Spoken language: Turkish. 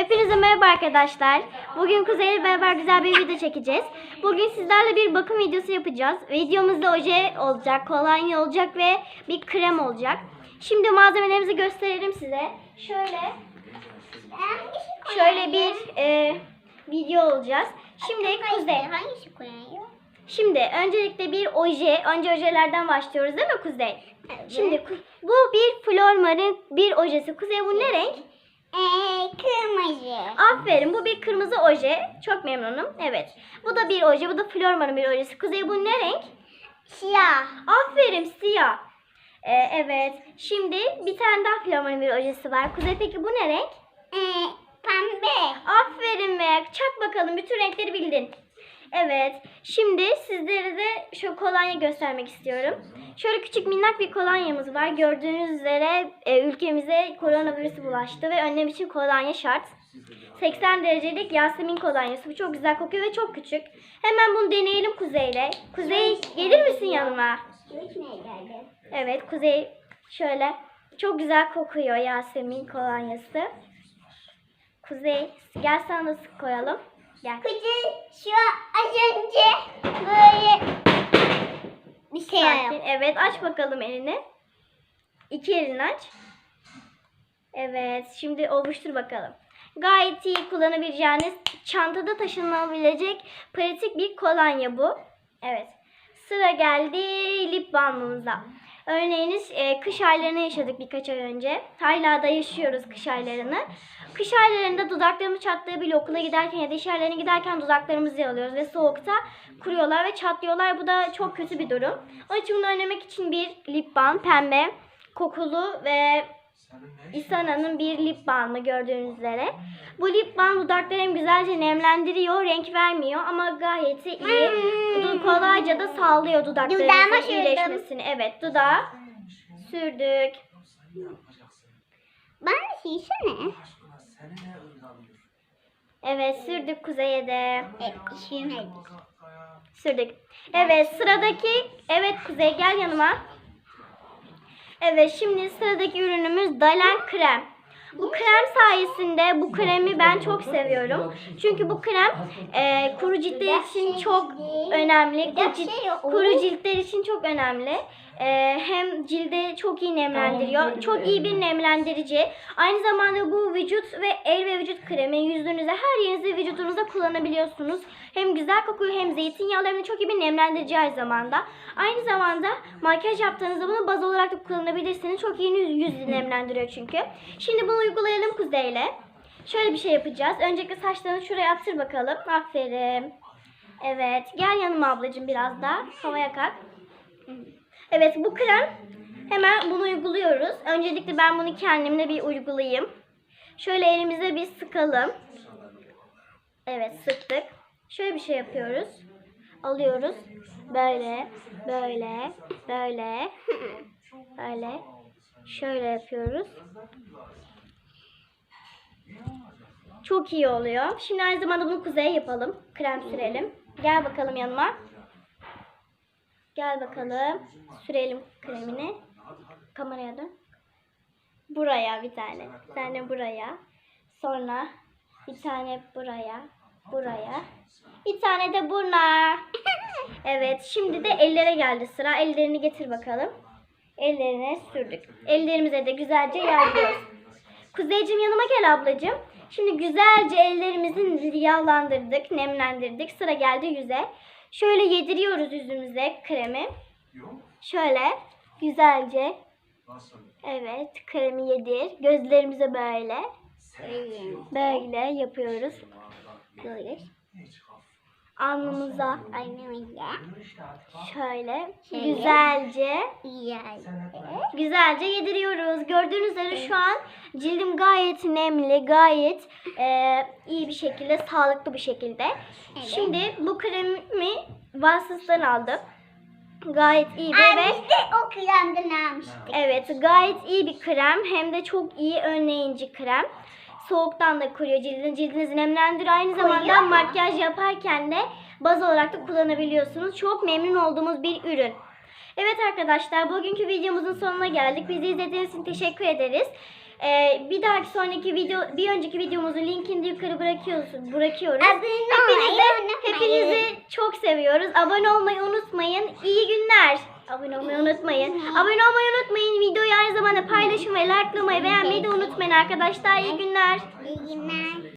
Hepinize merhaba arkadaşlar. Bugün Kuzey ile beraber güzel bir video çekeceğiz. Bugün sizlerle bir bakım videosu yapacağız. Videomuzda oje olacak, kolonya olacak ve bir krem olacak. Şimdi malzemelerimizi gösterelim size. Şöyle şöyle bir e, video olacağız. Şimdi Kuzey. Hangisi koyayım? Şimdi öncelikle bir oje. Önce ojelerden başlıyoruz değil mi Kuzey? Şimdi bu bir Flormar'ın bir ojesi. Kuzey bu ne renk? Ee, kırmızı. Aferin bu bir kırmızı oje. Çok memnunum. Evet. Bu da bir oje. Bu da Flormar'ın bir ojesi. Kuzey bu ne renk? Siyah. Aferin siyah. Ee, evet. Şimdi bir tane daha Flormar'ın bir ojesi var. Kuzey peki bu ne renk? Ee, pembe. Aferin be. Çak bakalım. Bütün renkleri bildin. Evet. Şimdi sizlere de şu kolonya göstermek istiyorum. Şöyle küçük minnak bir kolonyamız var. Gördüğünüz üzere e, ülkemize koronavirüsü bulaştı ve önlem için kolonya şart. 80 derecelik Yasemin kolonyası. Bu çok güzel kokuyor ve çok küçük. Hemen bunu deneyelim Kuzey'le. Kuzey gelir misin yanıma? Geldim. Evet Kuzey şöyle çok güzel kokuyor Yasemin kolonyası. Kuzey gel sana da sık koyalım. Gel. Kızı şu az önce böyle bir şey Sakin. Evet aç bakalım elini. İki elini aç. Evet şimdi ovuştur bakalım. Gayet iyi kullanabileceğiniz çantada taşınabilecek pratik bir kolonya bu. Evet. Sıra geldi lip balmımıza. Örneğiniz e, kış aylarını yaşadık birkaç ay önce. Hala da yaşıyoruz kış aylarını. Kış aylarında dudaklarımız çatlayabiliyor. Okula giderken ya da iş yerlerine giderken dudaklarımızı yalıyoruz ve soğukta kuruyorlar ve çatlıyorlar. Bu da çok kötü bir durum. Onun için bunu önlemek için bir lip balm pembe, kokulu ve İsana'nın bir lip balmı gördüğünüz üzere. Bu lip balm dudakları hem güzelce nemlendiriyor, renk vermiyor ama gayet iyi. Du- Kolayca da dudaklarınızın sürdüm. iyileşmesini. Evet, dudağa sürdük. Bana şişe Evet, sürdük kuzeye de. Evet, Sürdük. Evet, sıradaki evet kuzey gel yanıma. Evet, şimdi sıradaki ürünümüz Dalen krem. Bu krem sayesinde bu kremi ben çok seviyorum. Çünkü bu krem e, kuru ciltler için çok önemli. Kuru, cilt- kuru ciltler için çok önemli. E, hem cilde çok iyi nemlendiriyor. Çok iyi bir nemlendirici. Aynı zamanda bu vücut ve el ve vücut kremi yüzünüze her yerinizde vücudunuza kullanabiliyorsunuz. Hem güzel kokuyor hem zeytinyağlı hem de çok iyi bir nemlendirici aynı zamanda. Aynı zamanda makyaj yaptığınızda bunu baz olarak da kullanabilirsiniz. Çok iyi yüz, yüz nemlendiriyor çünkü. Şimdi bunu uygulayalım kuzeyle. Şöyle bir şey yapacağız. Öncelikle saçlarını şuraya attır bakalım. Aferin. Evet. Gel yanıma ablacığım biraz daha. Havaya kalk. Evet bu krem. Hemen bunu uyguluyoruz. Öncelikle ben bunu kendimle bir uygulayayım. Şöyle elimize bir sıkalım. Evet sıktık. Şöyle bir şey yapıyoruz. Alıyoruz. Böyle, böyle, böyle, böyle. Şöyle yapıyoruz. Çok iyi oluyor. Şimdi aynı zamanda bunu kuzeye yapalım. Krem sürelim. Gel bakalım yanıma. Gel bakalım. Sürelim kremini. Kameraya dön. Buraya bir tane. Bir tane buraya. Sonra bir tane buraya. Buraya. Bir tane de burna. Evet şimdi de ellere geldi sıra. Ellerini getir bakalım. Ellerine sürdük. Ellerimize de güzelce yaylıyoruz. Kuzeycim yanıma gel ablacığım. Şimdi güzelce ellerimizi yağlandırdık, nemlendirdik. Sıra geldi yüze. Şöyle yediriyoruz yüzümüze kremi. Şöyle güzelce. Evet kremi yedir. Gözlerimize böyle. Böyle yapıyoruz. Böyle. Alnımıza Aynamında. şöyle Şöyle. güzelce güzelce yediriyoruz. Gördüğünüz üzere şu an cildim gayet nemli, gayet e, iyi bir şekilde, sağlıklı bir şekilde. Şimdi bu kremi vasıftan aldım. Gayet iyi bir ve biz de o kremden almıştık. evet gayet iyi bir krem hem de çok iyi önleyici krem. Soğuktan da koruyor cildini, cildinizi nemlendiriyor. Aynı zamanda mu? makyaj yaparken de baz olarak da kullanabiliyorsunuz. Çok memnun olduğumuz bir ürün. Evet arkadaşlar bugünkü videomuzun sonuna geldik. Bizi izlediğiniz için teşekkür ederiz. Ee, bir dahaki sonraki video, bir önceki videomuzun linkini de yukarı bırakıyoruz, bırakıyoruz. Hepinizi, hepinizi çok seviyoruz. Abone olmayı unutmayın. İyi günler. Abone olmayı unutmayın. Abone olmayı unutmayın. Videoyu aynı zamanda paylaşın ve likelamayı, beğenmeyi de unutmayın arkadaşlar. İyi günler. İyi günler.